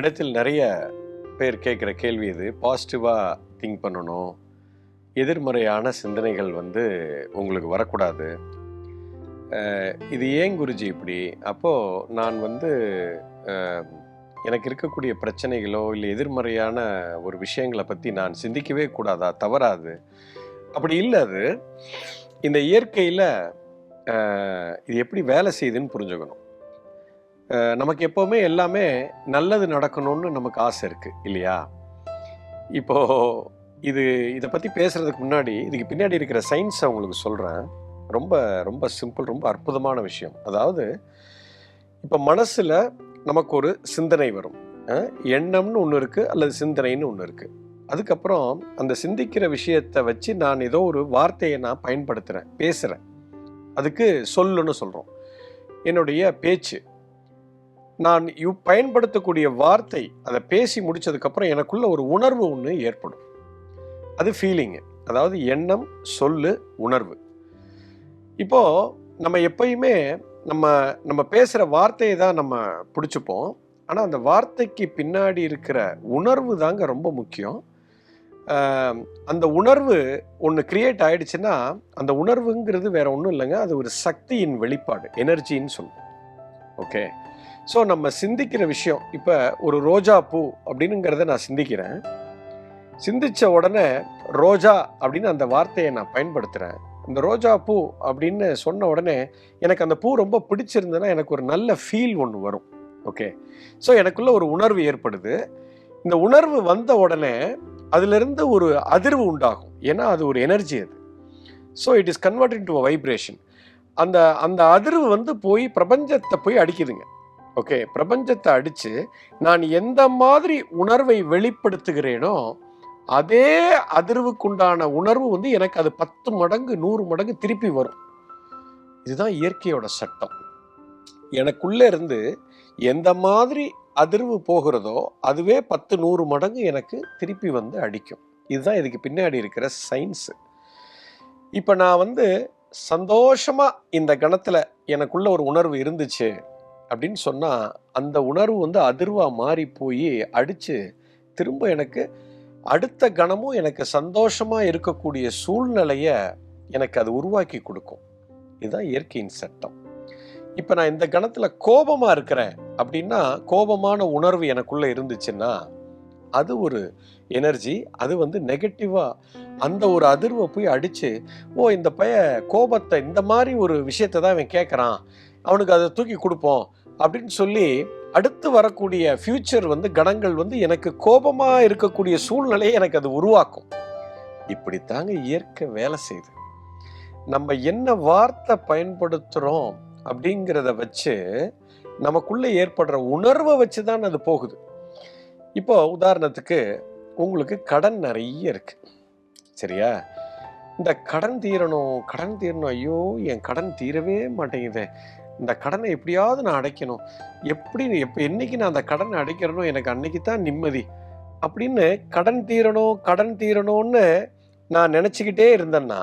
இடத்தில் என்னிடத்தில் நிறைய பேர் கேட்குற கேள்வி இது. பாசிட்டிவாக திங்க் பண்ணணும். எதிர்மறையான சிந்தனைகள் வந்து உங்களுக்கு வரக்கூடாது. இது ஏன் குருஜி இப்படி? அப்போது நான் வந்து எனக்கு இருக்கக்கூடிய பிரச்சனைகளோ இல்லை எதிர்மறையான ஒரு விஷயங்களை பற்றி நான் சிந்திக்கவே கூடாதா? தவறாது. அப்படி இல்லை அது. இந்த இயற்கையில் இது எப்படி வேலை செய்யுதுன்னு புரிஞ்சுக்கணும். நமக்கு எப்போவுமே எல்லாமே நல்லது நடக்கணும்னு நமக்கு ஆசை இருக்குது இல்லையா? இப்போது இது இதை பற்றி பேசுகிறதுக்கு முன்னாடி இதுக்கு பின்னாடி இருக்கிற சயின்ஸை உங்களுக்கு சொல்கிறேன் ரொம்ப ரொம்ப சிம்பிள் ரொம்ப அற்புதமான விஷயம். அதாவது இப்போ மனசில் நமக்கு ஒரு சிந்தனை வரும். எண்ணம்னு ஒன்று இருக்குது அல்லது சிந்தனைன்னு ஒன்று இருக்குது அதுக்கப்புறம் அந்த சிந்திக்கிற விஷயத்தை வச்சு நான் ஏதோ ஒரு வார்த்தையை நான் பயன்படுத்துகிறேன் பேசுகிறேன் அதுக்கு சொல்லுன்னு சொல்கிறோம் என்னுடைய பேச்சு. நான் யூ பயன்படுத்தக்கூடிய வார்த்தை அதை பேசி முடிச்சதுக்கப்புறம் எனக்குள்ள ஒரு உணர்வு ஒன்று ஏற்படும். அது ஃபீலிங்கு அதாவது எண்ணம் சொல்லு உணர்வு. இப்போது நம்ம எப்பயுமே நம்ம நம்ம பேசுகிற வார்த்தையை தான் நம்ம பிடிச்சிப்போம். ஆனால் அந்த வார்த்தைக்கு பின்னாடி இருக்கிற உணர்வு தாங்க ரொம்ப முக்கியம். அந்த உணர்வு ஒன்று கிரியேட் ஆயிடுச்சுன்னா அந்த உணர்வுங்கிறது வேற ஒன்றும் இல்லைங்க. அது ஒரு சக்தியின் வெளிப்பாடு எனர்ஜின்னு சொல்லுவோம். ஓகே ஸோ நம்ம சிந்திக்கிற விஷயம் இப்போ ஒரு ரோஜா பூ அப்படின்னுங்கிறத நான் சிந்திக்கிறேன். சிந்திச்ச உடனே ரோஜா அப்படின்னு அந்த வார்த்தையை நான் பயன்படுத்துகிறேன் இந்த ரோஜா பூ அப்படின்னு சொன்ன உடனே எனக்கு அந்த பூ ரொம்ப பிடிச்சிருந்ததுன்னா எனக்கு ஒரு நல்ல ஃபீல் ஒன்று வரும். ஓகே ஸோ எனக்குள்ள ஒரு உணர்வு ஏற்படுது. இந்த உணர்வு வந்த உடனே அதிலிருந்து ஒரு அதிர்வு உண்டாகும். ஏன்னா அது ஒரு எனர்ஜி அது. So it is convert to vibration அந்த அந்த அதிர்வு வந்து போய் பிரபஞ்சத்தை போய் அடிக்குதுங்க. ஓகே பிரபஞ்சத்தை அடித்து நான் எந்த மாதிரி உணர்வை வெளிப்படுத்துகிறேனோ அதே அதிர்வுக்குண்டான உணர்வு வந்து எனக்கு அது பத்து மடங்கு நூறு மடங்கு திருப்பி வரும். இதுதான் இயற்கையோட சட்டம். எனக்குள்ளே இருந்து எந்த மாதிரி அதிர்வு போகிறதோ அதுவே பத்து நூறு மடங்கு எனக்கு திருப்பி வந்து அடிக்கும். இதுதான் இதுக்கு பின்னாடி இருக்கிற சயின்ஸு இப்போ நான் வந்து சந்தோஷமாக இந்த கணத்தில் எனக்குள்ள ஒரு உணர்வு இருந்துச்சு. அப்படின்னு சொன்னால் அந்த உணர்வு வந்து அதிர்வாக மாறி போய் அடித்து திரும்ப எனக்கு அடுத்த கணமும் எனக்கு சந்தோஷமாக இருக்கக்கூடிய சூழ்நிலையை எனக்கு அது உருவாக்கி கொடுக்கும். இதுதான் இயற்கையின் சட்டம். இப்போ நான் இந்த கணத்தில் கோபமாக இருக்கிறேன் அப்படின்னா கோபமான உணர்வு எனக்குள்ளே இருந்துச்சுன்னா அது ஒரு எனர்ஜி அது வந்து நெகட்டிவாக அந்த ஒரு அதிர்வை போய் அடித்து ஓ இந்த பைய கோபத்தை இந்த மாதிரி ஒரு விஷயத்தை தான் இவன் கேட்குறான் அவனுக்கு அதை தூக்கி கொடுப்போம். அப்படின்னு சொல்லி அடுத்து வரக்கூடிய ஃப்யூச்சர் வந்து கணங்கள் வந்து எனக்கு கோபமாக இருக்கக்கூடிய சூழ்நிலையை எனக்கு அது உருவாக்கும். இப்படித்தாங்க இயற்கை வேலை செய்யுது. நம்ம என்ன வார்த்தை பயன்படுத்துகிறோம் அப்படிங்கிறத வச்சு நமக்குள்ளே ஏற்படுற உணர்வை வச்சு தான் அது போகுது. இப்போ உதாரணத்துக்கு உங்களுக்கு கடன் நிறைய இருக்கு. சரியா? இந்த கடன் தீரணும் கடன் தீரணும் ஐயோ என் கடன் தீரவே மாட்டேங்குது. இந்த கடனை எப்படியாவது நான் அடைக்கணும். எப்படி எப்போ என்னைக்கு நான் அந்த கடனை அடைக்கிறனோ எனக்கு அன்னைக்கு தான் நிம்மதி. அப்படின்னு கடன் தீரணும் கடன் தீரணும்னு நான் நினச்சிக்கிட்டே இருந்தேன்னா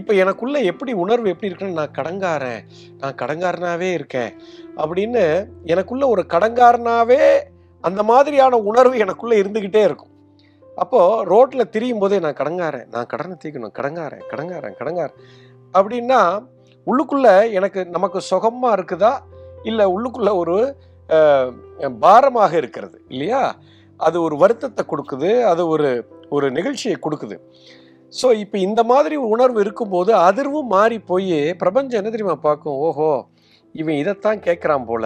இப்போ எனக்குள்ளே எப்படி உணர்வு எப்படி இருக்குன்னு நான் கடங்காரன் நான் கடங்காரனாகவே இருக்கேன் அப்படின்னு எனக்குள்ளே ஒரு கடங்காரனாகவே அந்த மாதிரியான உணர்வு எனக்குள்ளே இருந்துக்கிட்டே இருக்கும். அப்போது ரோட்டில் திரியும் போதே நான் கடங்காரன் நான் கடனை தீக்கணும் கடங்காரன் கடங்காரன் கடங்காரன் அப்படின்னா உள்ளுக்குள்ள எனக்கு நமக்கு சுகமாக இருக்குதா? இல்லை உள்ளுக்குள்ள ஒரு பாரமாக இருக்கிறது இல்லையா? அது ஒரு வருத்தத்தை கொடுக்குது அது ஒரு ஒரு நிகழ்ச்சியை கொடுக்குது. ஸோ இப்போ இந்த மாதிரி உணர்வு இருக்கும்போது அதிர்வும் மாறி போய் பிரபஞ்சம் என்ன தெரியுமா பார்க்கும்? ஓஹோ இவன் இதைத்தான் கேட்குறான் போல.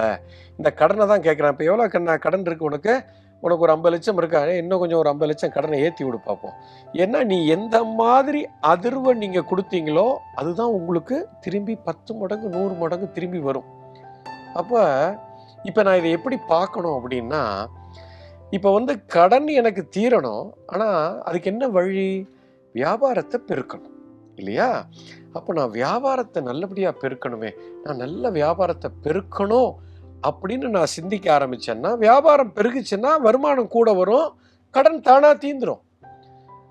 இந்த கடனை தான் கேட்குறான். இப்போ எவ்வளோ கண்ணா கடன் இருக்கு உனக்கு? உனக்கு ஒரு ஐம்பது லட்சம் இருக்கா? இன்னும் கொஞ்சம் ஒரு ஐம்பது லட்சம் கடனை ஏற்றி விடு பார்ப்போம் ஏன்னா நீ எந்த மாதிரி அதிர்வை நீங்கள் கொடுத்தீங்களோ அதுதான் உங்களுக்கு திரும்பி பத்து மடங்கு நூறு மடங்கு திரும்பி வரும். அப்போ இப்போ நான் இதை எப்படி பார்க்கணும் அப்படின்னா இப்போ வந்து கடன் எனக்கு தீரணும் ஆனால் அதுக்கு என்ன வழி? வியாபாரத்தை பெருக்கணும் இல்லையா? அப்போ நான் வியாபாரத்தை நல்லபடியாக பெருக்கணுமே. நான் நல்ல வியாபாரத்தை பெருக்கணும் அப்படின்னு நான் சிந்திக்க ஆரம்பிச்சேன்னா வியாபாரம் பெருகுச்சுன்னா வருமானம் கூட வரும் கடன் தானாக தீந்துடும்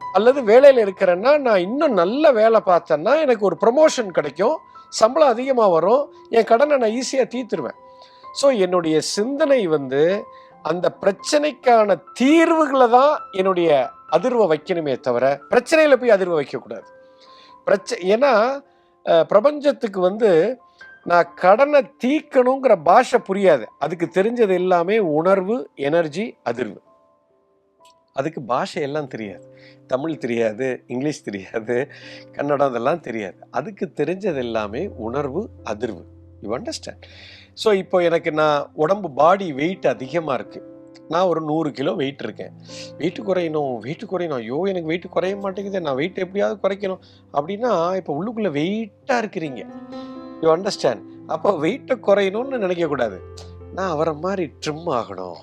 அல்லது வேலையில் இருக்கிறேன்னா நான் இன்னும் நல்ல வேலை பார்த்தேன்னா எனக்கு ஒரு ப்ரொமோஷன் கிடைக்கும் சம்பளம் அதிகமாக வரும் என் கடனை நான் ஈஸியாக தீர்த்துருவேன். ஸோ என்னுடைய சிந்தனை வந்து அந்த பிரச்சனைக்கான தீர்வுகளை தான் என்னுடைய அதிர்வை வைக்கணுமே தவிர பிரச்சனையில் போய் அதிர்வை வைக்கக்கூடாது. பிரச்ச ஏன்னா பிரபஞ்சத்துக்கு வந்து நான் கடனை தீக்கணுங்கிற பாஷை புரியாது. அதுக்கு தெரிஞ்சது எல்லாமே உணர்வு எனர்ஜி அதிர்வு. அதுக்கு பாஷை எல்லாம் தெரியாது. தமிழ் தெரியாது இங்கிலீஷ் தெரியாது கன்னடம் அதெல்லாம் தெரியாது. அதுக்கு தெரிஞ்சது எல்லாமே உணர்வு அதிர்வு. யூ அண்டர்ஸ்டாண்ட் ஸோ இப்போ எனக்கு நான் உடம்பு பாடி வெயிட் அதிகமாக இருக்குது நான் ஒரு நூறு கிலோ வெயிட் இருக்கேன். வெயிட் குறையணும் வெயிட் குறையணும். ஐயோ எனக்கு வெயிட் குறைய மாட்டேங்குது. நான் வெயிட் எப்படியாவது குறைக்கணும். அப்படின்னா இப்போ உள்ளுக்குள்ளே வெயிட்டாக இருக்கிறீங்க. யூ அண்டர்ஸ்டாண்ட் அப்போ வெயிட்டை குறையணும்னு நினைக்கக்கூடாது நான் அவரை மாதிரி ட்ரிம் ஆகணும்.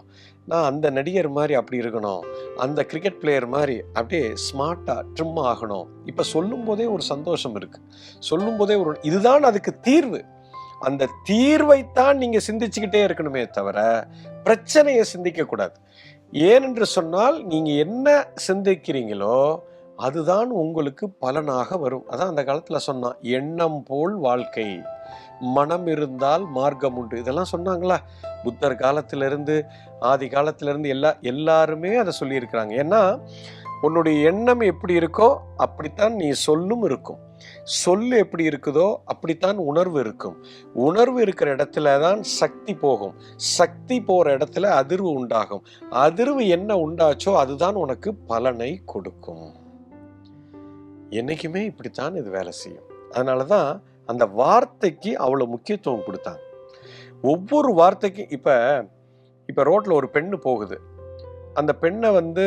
நான் அந்த நடிகர் மாதிரி அப்படி இருக்கணும். அந்த கிரிக்கெட் பிளேயர் மாதிரி அப்படியே ஸ்மார்ட்டாக ட்ரிம் ஆகணும். இப்போ சொல்லும் போதே ஒரு சந்தோஷம் இருக்குது சொல்லும் போதே ஒரு இதுதான் அதுக்கு தீர்வு. அந்த தீர்வைத்தான் நீங்கள் சிந்திச்சுக்கிட்டே இருக்கணுமே தவிர பிரச்சனையை சிந்திக்கக்கூடாது ஏனென்று சொன்னால் நீங்கள் என்ன சிந்திக்கிறீங்களோ அதுதான் உங்களுக்கு பலனாக வரும். அதான் அந்த காலத்தில் சொன்னான் எண்ணம் போல் வாழ்க்கை மனம் இருந்தால் மார்க்கம் உண்டு. இதெல்லாம் சொன்னாங்களா? புத்தர் காலத்திலிருந்து ஆதி காலத்திலிருந்து எல்லா எல்லாருமே அதை சொல்லியிருக்கிறாங்க. ஏன்னா உன்னுடைய எண்ணம் எப்படி இருக்கோ அப்படித்தான் நீ சொல்லும் இருக்கும். சொல்லு எப்படி இருக்குதோ அப்படித்தான் உணர்வு இருக்கும். உணர்வு இருக்கிற இடத்துல தான் சக்தி போகும். சக்தி போகிற இடத்துல அதிர்வு உண்டாகும். அதிர்வு என்ன உண்டாச்சோ அதுதான் உனக்கு பலனை கொடுக்கும். என்னைக்குமே இப்படித்தான் இது வேலை செய்யும். அதனால தான் அந்த வார்த்தைக்கு அவ்வளோ முக்கியத்துவம் கொடுத்தாங்க. ஒவ்வொரு வார்த்தைக்கும் இப்போ இப்போ ரோட்டில் ஒரு பெண்ணு போகுது. அந்த பெண்ணை வந்து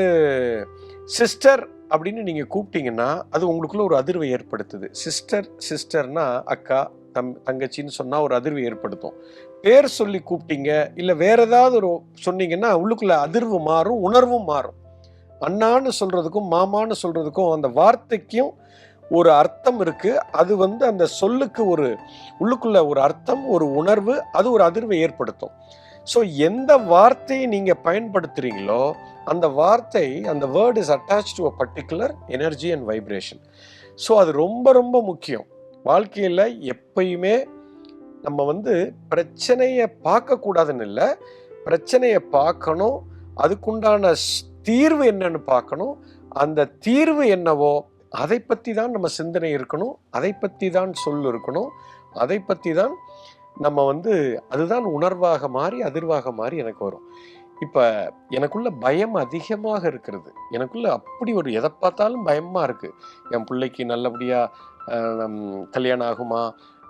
சிஸ்டர் அப்படின்னு நீங்கள் கூப்பிட்டீங்கன்னா அது உங்களுக்குள்ள ஒரு அதிர்வை ஏற்படுத்துது. சிஸ்டர் சிஸ்டர்னா அக்கா தம் தங்கச்சின்னு சொன்னால் ஒரு அதிர்வு ஏற்படுத்தும். பேர் சொல்லி கூப்பிட்டீங்க இல்லை வேற ஏதாவது ஒரு சொன்னீங்கன்னா உள்ளுக்குள்ள அதிர்வு மாறும் உணர்வும் மாறும். அண்ணான்னு சொல்கிறதுக்கும் மாமான்னு சொல்கிறதுக்கும் அந்த வார்த்தைக்கும் ஒரு அர்த்தம் இருக்குது அது வந்து அந்த சொல்லுக்கு ஒரு உள்ளுக்குள்ள ஒரு அர்த்தம் ஒரு உணர்வு அது ஒரு அதிர்வை ஏற்படுத்தும். ஸோ எந்த வார்த்தையை நீங்கள் பயன்படுத்துகிறீங்களோ அந்த வார்த்தை அந்த word is attach to a particular energy and vibration so அது ரொம்ப ரொம்ப முக்கியம். வாழ்க்கையில் எப்பயுமே நம்ம வந்து பிரச்சனையை பார்க்கக்கூடாதுன்னு இல்லை பிரச்சனையை பார்க்கணும் அதுக்குண்டான ஸ்- தீர்வு என்னன்னு பார்க்கணும். அந்த தீர்வு என்னவோ அதை பற்றி தான் நம்ம சிந்தனை இருக்கணும். அதை பற்றி தான் சொல் இருக்கணும். அதை பற்றி தான் நம்ம வந்து அதுதான் உணர்வாக மாறி அதிர்வாக மாறி எனக்கு வரும். இப்போ எனக்குள்ள பயம் அதிகமாக இருக்கிறது. எனக்குள்ள அப்படி ஒரு எதை பார்த்தாலும் பயமாக இருக்குது என் பிள்ளைக்கு நல்லபடியாக கல்யாணம் ஆகுமா?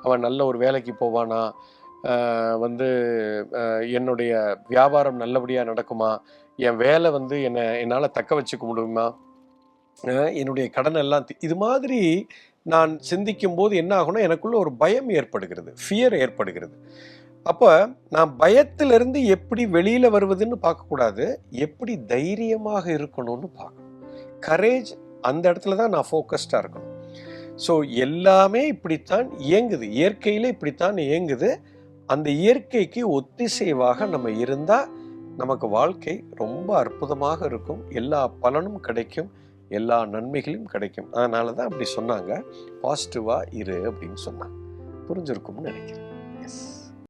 அவன் நல்ல ஒரு வேலைக்கு போவானா? வந்து என்னுடைய வியாபாரம் நல்லபடியாக நடக்குமா? என் வேலை வந்து என்னை என்னால் தக்க வச்சுக்க முடியுமா? என்னுடைய கடன் எல்லாம் இது மாதிரி நான் சிந்திக்கும் போது என்ன ஆகும்னா எனக்குள்ள ஒரு பயம் ஏற்படுகிறது ஃபியர் ஏற்படுகிறது. அப்போ நான் பயத்திலிருந்து எப்படி வெளியில் வருவதுன்னு பார்க்கக்கூடாது எப்படி தைரியமாக இருக்கணும்னு பார்க்கணும். கரேஜ் அந்த இடத்துல தான் நான் ஃபோக்கஸ்டாக இருக்கணும். ஸோ எல்லாமே இப்படித்தான் இயங்குது இயற்கையில் இப்படித்தான் இயங்குது. அந்த இயற்கைக்கு ஒத்திசைவாக நம்ம இருந்தால் நமக்கு வாழ்க்கை ரொம்ப அற்புதமாக இருக்கும். எல்லா பலனும் கிடைக்கும். எல்லா நன்மைகளும் கிடைக்கும். அதனால தான் அப்படி சொன்னாங்க. பாசிட்டிவாக இரு அப்படின்னு சொன்னாங்க. புரிஞ்சிருக்கும்னு நினைக்கிறேன். எஸ்